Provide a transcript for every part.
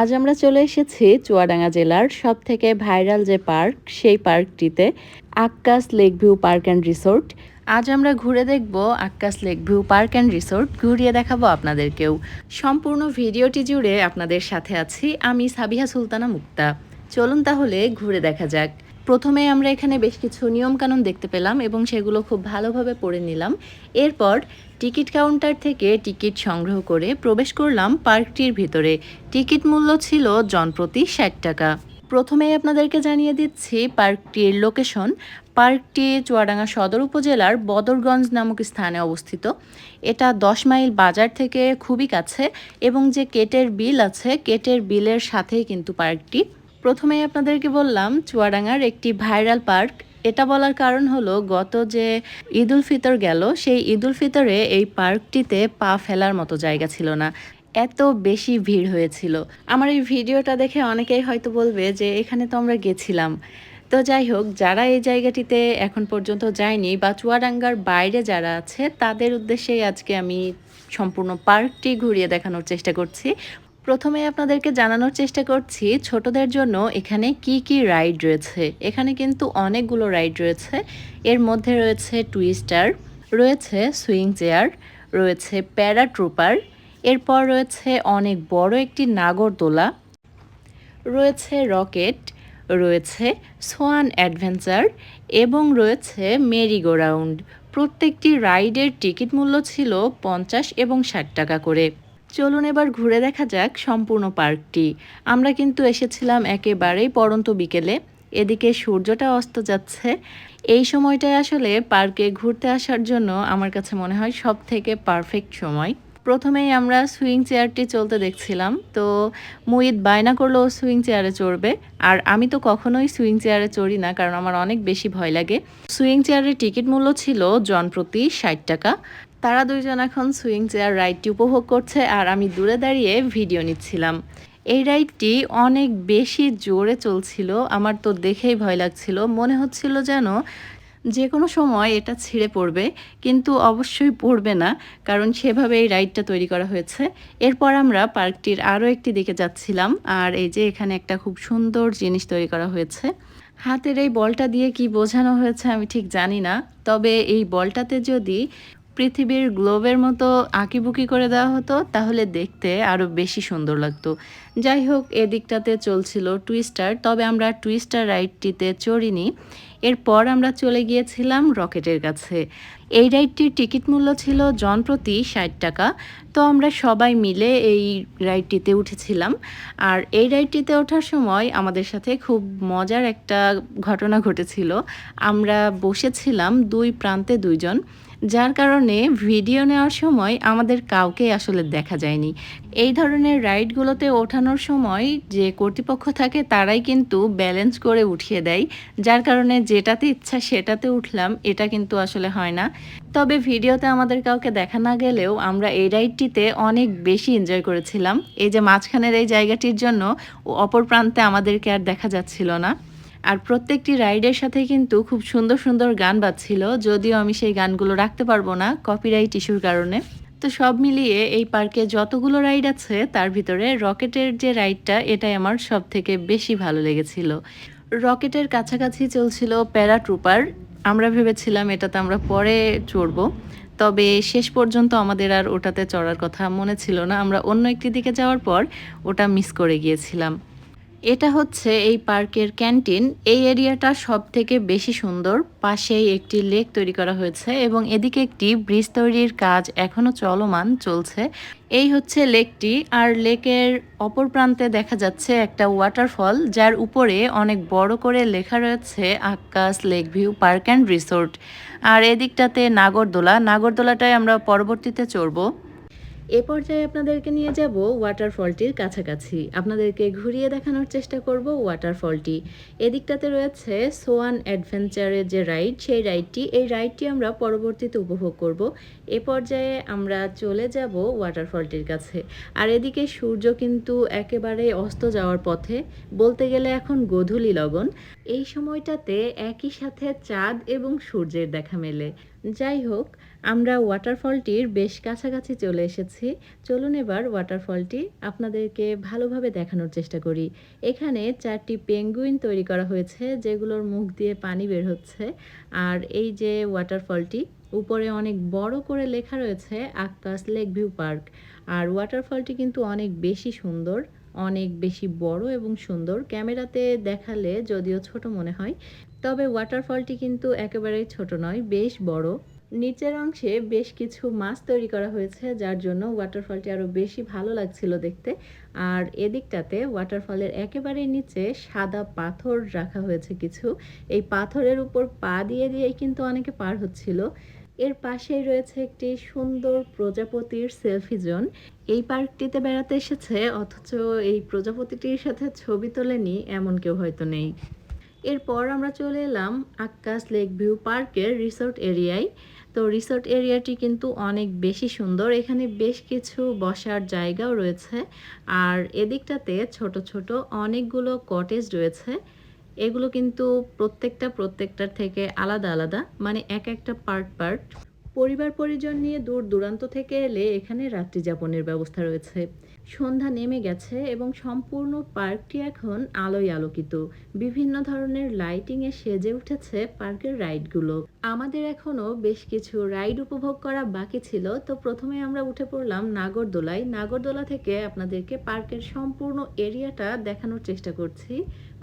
আজ আমরা চলে এসেছি চুয়াডাঙ্গা জেলার সব থেকে ভাইরাল যে পার্ক, সেই পার্কটিতে, Akkas lake view park and resort আজ আমরা ঘুরে দেখব Akkas lake view park and resort ঘুরিয়ে দেখাবো আপনাদেরকেও। সম্পূর্ণ ভিডিওটি জুড়ে আপনাদের সাথে আছি আমি সাবিহা সুলতানা মুক্তা। চলুন তাহলে ঘুরে দেখা যাক। প্রথমে আমরা এখানে বেশ কিছু নিয়মকানুন দেখতে পেলাম এবং সেগুলো খুব ভালোভাবে পড়ে নিলাম। এরপর টিকিট কাউন্টার থেকে টিকিট সংগ্রহ করে প্রবেশ করলাম পার্কটির ভিতরে। টিকিট মূল্য ছিল জনপ্রতি ষাট টাকা। প্রথমেই আপনাদেরকে জানিয়ে দিচ্ছি পার্কটির লোকেশন। পার্কটি চুয়াডাঙ্গা সদর উপজেলার বদরগঞ্জ নামক স্থানে অবস্থিত। এটা দশ মাইল বাজার থেকে খুবই কাছে এবং যে কেটের বিল আছে, কেটের বিলের সাথেই কিন্তু পার্কটি। প্রথমেই আপনাদেরকে বললাম, চুয়াডাঙ্গার একটি ভাইরাল পার্ক। এটা বলার কারণ হলো, গত যে ঈদ উল ফিতর গেল, সেই ঈদ উল ফিতরে এই পার্কটিতে পা ফেলার মতো জায়গা ছিল না। এত বেশি ভিড় হয়েছিল। আমার এই ভিডিওটা দেখে অনেকেই হয়তো বলবে যে, এখানে তো আমরা গেছিলাম। তো যাই হোক, যারা এই জায়গাটিতে এখন পর্যন্ত যায়নি বা চুয়াডাঙ্গার বাইরে যারা আছে, তাদের উদ্দেশ্যেই আজকে আমি সম্পূর্ণ পার্কটি ঘুরিয়ে দেখানোর চেষ্টা করছি। প্রথমে আপনাদেরকে জানানোর চেষ্টা করছি, ছোটদের জন্য এখানে কি কি রাইড রয়েছে। এখানে কিন্তু অনেকগুলো রাইড রয়েছে। এর মধ্যে রয়েছে টুইস্টার, রয়েছে সুইং চেয়ার, রয়েছে প্যারা ট্রুপার এরপর রয়েছে অনেক বড় একটি নাগরদোলা, রয়েছে রকেট, রয়েছে সোয়ান অ্যাডভেঞ্চার এবং রয়েছে মেরি রাউন্ড প্রত্যেকটি রাইডের টিকিট মূল্য ছিল পঞ্চাশ এবং ষাট টাকা করে। চলুন এবার ঘুরে দেখা যাক সম্পূর্ণ পার্কটি। আমরা কিন্তু এসেছিলাম একেবারেই পরন্ত বিকেলে। এদিকে সূর্যটা অস্ত যাচ্ছে। এই সময়টায় আসলে পার্কে ঘুরতে আসার জন্য আমার কাছে মনে হয় সব থেকে পারফেক্ট সময়। প্রথমেই আমরা সুইং চেয়ারটি চলতে দেখছিলাম। তো মুইদ বায়না করল সুইং চেয়ারে চড়বে। আর আমি তো কখনোই সুইং চেয়ারে চড়ি না, কারণ আমার অনেক বেশি ভয় লাগে। সুইং চেয়ারের টিকিট মূল্য ছিল জন প্রতি ষাট টাকা। তারা দুইজন এখন সুইং চেয়ার রাইডটি উপভোগ করছে আর আমি দূরে দাঁড়িয়ে ভিডিও নিচ্ছিলাম। এই রাইডটি অনেক বেশি জোরে চলছিল, আমার তো দেখেই ভয় লাগছিল। মনে হচ্ছিল যেন যে কোনো সময় এটা ছিঁড়ে পড়বে, কিন্তু অবশ্যই পড়বে না, কারণ সেভাবে এই রাইডটা তৈরি করা হয়েছে। এরপর আমরা পার্কটির আরও একটি দিকে যাচ্ছিলাম, আর এই যে এখানে একটা খুব সুন্দর জিনিস তৈরি করা হয়েছে। হাতের এই বলটা দিয়ে কি বোঝানো হয়েছে আমি ঠিক জানি না, তবে এই বলটাতে যদি পৃথিবীর গ্লোবের মতো আঁকিবুকি করে দেওয়া হতো তাহলে দেখতে আরও বেশি সুন্দর লাগতো। যাই হোক এদিকটাতে চলছিল টুইস্টার, তবে আমরা টুইস্টার রাইডটিতে চড়িনি। এরপর আমরা চলে গিয়েছিলাম রকেটের কাছে। এই রাইডটির টিকিট মূল্য ছিল জনপ্রতি ষাট টাকা। তো আমরা সবাই মিলে এই রাইডটিতে উঠেছিলাম। আর এই রাইডটিতে ওঠার সময় আমাদের সাথে খুব মজার একটা ঘটনা ঘটেছিল। আমরা বসেছিলাম দুই প্রান্তে দুইজন, যার কারণে ভিডিও নেওয়ার সময় আমাদের কাউকে আসলে দেখা যায়নি। এই ধরনের রাইডগুলোতে ওঠানোর সময় যে কর্তৃপক্ষ থাকে তারাই কিন্তু ব্যালেন্স করে উঠিয়ে দেয়। যার কারণে যেটাতে ইচ্ছা সেটাতে উঠলাম, এটা কিন্তু আসলে হয় না। তবে ভিডিওতে আমাদের কাউকে দেখা না গেলেও আমরা এই রাইডটিতে অনেক বেশি এনজয় করেছিলাম। এই যে মাঝখানের এই জায়গাটির জন্য অপর প্রান্তে আমাদেরকে আর দেখা যাচ্ছিল না। আর প্রত্যেকটি রাইডের সাথে কিন্তু খুব সুন্দর সুন্দর গান বাজছিল, যদিও আমি সেই গানগুলো রাখতে পারব না কপিরাইট ইস্যুর কারণে। তো সব মিলিয়ে এই পার্কে যতগুলো রাইড আছে, তার ভিতরে রকেটের যে রাইডটা, এটাই আমার সব থেকে বেশি ভালো লেগেছিল। রকেটের কাছাকাছি চলছিল প্যারা ট্রুপার আমরা ভেবেছিলাম এটাতে আমরা পরে চড়বো। তবে শেষ পর্যন্ত আমাদের আর ওটাতে চড়ার কথা মনে ছিল না। আমরা অন্য একটি দিকে যাওয়ার পর ওটা মিস করে গিয়েছিলাম। এটা হচ্ছে এই পার্কের ক্যান্টিন। এই এরিয়াটা সব থেকে বেশি সুন্দর। পাশেই একটি লেক তৈরি করা হয়েছে এবং এদিকে একটি ব্রিজ তৈরির কাজ এখনও চলমান, চলছে। এই হচ্ছে লেকটি। আর লেকের অপর প্রান্তে দেখা যাচ্ছে একটা ওয়াটারফল যার উপরে অনেক বড় করে লেখা রয়েছে Akash lake view park and resort. আর এদিকটাতে নাগরদোলা। নাগরদোলাটায় আমরা পরবর্তীতে চড়বো। এ পর্যায়ে আপনাদেরকে নিয়ে যাব ওয়াটারফলটির কাছাকাছি। আপনাদেরকে ঘুরিয়ে দেখানোর চেষ্টা করব ওয়াটারফলটি এদিকটাতে রয়েছে সোয়ান অ্যাডভেঞ্চারের যে রাইড সেই রাইডটি এই রাইডটি আমরা পরবর্তীতে উপভোগ করব। এ পর্যায়ে আমরা চলে যাব ওয়াটারফলটির কাছে। আর এদিকে সূর্য কিন্তু একেবারে অস্ত যাওয়ার পথে, বলতে গেলে এখন গধূলি লগন। এই সময়টাতে একই সাথে চাঁদ এবং সূর্যের দেখা মেলে। যাই হোক, আমরা ওয়াটারফলটির বেশ কাছাকাছি চলে এসেছি। চলুন এবার ওয়াটারফলটি আপনাদেরকে ভালোভাবে দেখানোর চেষ্টা করি। এখানে চারটি পেঙ্গুইন তৈরি করা হয়েছে, যেগুলোর মুখ দিয়ে পানি বের হচ্ছে। আর এই যে ওয়াটারফলটি উপরে অনেক বড় করে লেখা রয়েছে, আকাশ লেক ভিউ পার্ক। আর ওয়াটারফলটি কিন্তু অনেক বেশি সুন্দর অনেক বেশি বড় এবং সুন্দর। ক্যামেরাতে দেখালে যদিও ছোট মনে হয়, তবে ওয়াটারফলটি কিন্তু একেবারেই ছোট নয়, বেশ বড়। নিচের অংশে বেশ কিছু মাছ তৈরি করা হয়েছে, যার জন্য ওয়াটারফলটি আরও বেশি ভালো লাগছিল দেখতে। আর এদিকটাতে ওয়াটারফলের একেবারে নিচে সাদা পাথর রাখা হয়েছে কিছু। এই পাথরের উপর পা দিয়ে দিয়েই কিন্তু অনেকে পার হচ্ছিল। এর পাশেই রয়েছে একটি সুন্দর প্রজাপতির সেলফি জোন। এই পার্কটিতে বেড়াতে এসেছে, অথচ এই প্রজাপতিটির সাথে ছবি তোলেনি এমন কেউ হয়তো নেই। এরপর আমরা চলে এলাম আক্কাস লেক ভিউ পার্কের রিসোর্ট এরিয়ায়। তো রিসোর্ট এরিয়াটি কিন্তু অনেক বেশি সুন্দর, এখানে বেশ কিছু বসার জায়গাও রয়েছে। আর এদিকটাতে ছোট ছোট অনেকগুলো কটেজ রয়েছে। এগুলো কিন্তু প্রত্যেকটা প্রত্যেকটার থেকে আলাদা আলাদা মানে এক একটা পার্ট পার্ট পরিবার পরিজন নিয়ে দূর দূরান্ত থেকে এলে এখানে রাত্রি যাপনের ব্যবস্থা রয়েছে। সন্ধ্যা নেমে গেছে এবং সম্পূর্ণ পার্কটি এখন আলোয় আলোকিত। বিভিন্ন ধরনের লাইটিংয়ে সেজে উঠেছে পার্কের রাইডগুলো আমাদের এখনও বেশ কিছু রাইড উপভোগ করা বাকি ছিল, তো প্রথমে আমরা উঠে পড়লাম নাগরদোলায়। নাগরদোলা থেকে আপনাদেরকে পার্কের সম্পূর্ণ এরিয়াটা দেখানোর চেষ্টা করছি।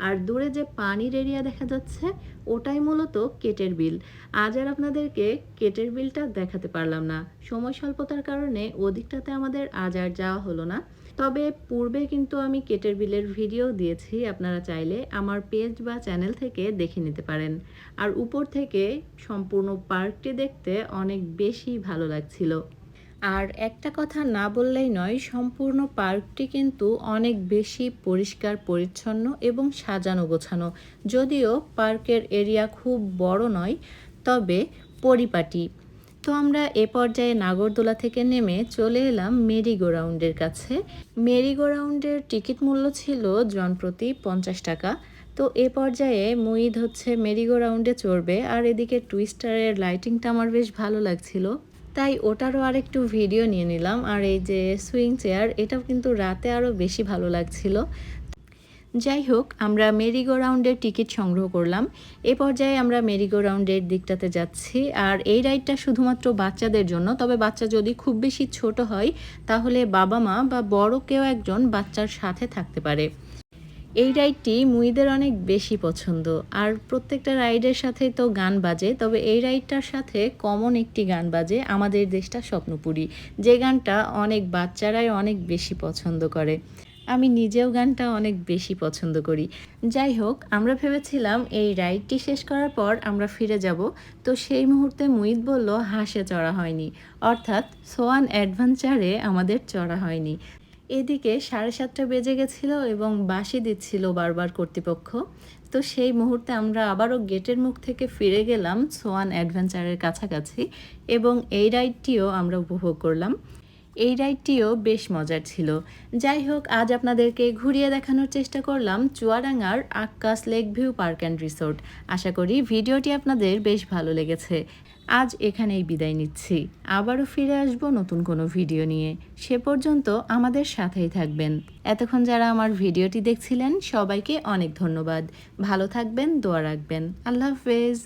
আর দূরে যে পানির এরিয়া দেখা যাচ্ছে, ওটাই মূলত কেটের বিল। আজ আর আপনাদেরকে কেটের বিলটা দেখাতে পারলাম না। সময় স্বল্পতার কারণে ওদিকটাতে আমাদের আজ আর যাওয়া হলো না। তবে পূর্বে কিন্তু আমি কেটের বিলের ভিডিও দিয়েছি, আপনারা চাইলে আমার পেজ বা চ্যানেল থেকে দেখে নিতে পারেন। আর উপর থেকে সম্পূর্ণ পার্কটি দেখতে অনেক বেশি ভালো লাগছিল। আর একটা কথা না বললেই নয়, সম্পূর্ণ পার্কটি কিন্তু অনেক বেশি পরিষ্কার, পরিচ্ছন্ন এবং সাজানো গোছানো। যদিও পার্কের এরিয়া খুব বড় নয়, তবে পরিপাটি। তো আমরা এ পর্যায়ে নাগরদোলা থেকে নেমে চলে এলাম মেরিগো রাউন্ডের কাছে। মেরিগো রাউন্ডের টিকিট মূল্য ছিল জনপ্রতি পঞ্চাশ টাকা। তো এ পর্যায়ে মুইদ হচ্ছে মেরিগো রাউন্ডে চড়বে, আর এদিকে টুইস্টারের লাইটিংটা আমার বেশ ভালো লাগছিল। তাই ওটারও আরেকটু ভিডিও নিয়ে নিলাম, আর এই যে সুইং চেয়ার, এটাও কিন্তু রাতে আরও বেশি ভালো লাগছিল। যাই হোক, আমরা মেরিগো রাউন্ডের টিকিট সংগ্রহ করলাম। এ পর্যায়ে আমরা মেরিগো রাউন্ডের দিকটাতে যাচ্ছি, আর এই রাইডটা শুধুমাত্র বাচ্চাদের জন্য, তবে বাচ্চা যদি খুব বেশি ছোট হয়, তাহলে বাবা মা বা বড় কেউ একজন বাচ্চার সাথে থাকতে পারে। এই রাইডটি মুইদের অনেক বেশি পছন্দ। আর প্রত্যেকটা রাইডের সাথে তো গান বাজে, তবে এই রাইডটার সাথে কমন একটি গান বাজে আমাদের দেশটা স্বপ্নপুরী। যে গানটা অনেক বাচ্চারাই অনেক বেশি পছন্দ করে। আমি নিজেও গানটা অনেক বেশি পছন্দ করি। যাই হোক, আমরা ভেবেছিলাম এই রাইডটি শেষ করার পর আমরা ফিরে যাব, তো সেই মুহূর্তে মুইদ বলল, হাসে চড়া হয়নি। অর্থাৎ সোয়ান অ্যাডভেঞ্চারে আমাদের চড়া হয়নি। এদিকে সাড়ে সাতটা বেজে গেছিল এবং বাসি দিচ্ছিল বারবার কর্তৃপক্ষ। তো সেই মুহূর্তে আমরা আবারও গেটের মুখ থেকে ফিরে গেলাম সোয়ান অ্যাডভেঞ্চারের কাছাকাছি এবং এই রাইডটিও আমরা উপভোগ করলাম। এই রাইডটিও বেশ মজার ছিল। যাই হোক আজ আপনাদেরকে ঘুরিয়ে দেখানোর চেষ্টা করলাম চুয়াডাঙ্গার Akkas lake view park and resort. আশা করি ভিডিওটি আপনাদের বেশ ভালো লেগেছে। আজ এখানেই বিদায় নিচ্ছি। আবারও ফিরে আসব নতুন কোনো ভিডিও নিয়ে। সে পর্যন্ত আমাদের সাথেই থাকবেন। এতক্ষণ যারা আমার ভিডিওটি দেখছিলেন, সবাইকে অনেক ধন্যবাদ। ভালো থাকবেন, দোয়া রাখবেন। আল্লাহ হাফেজ।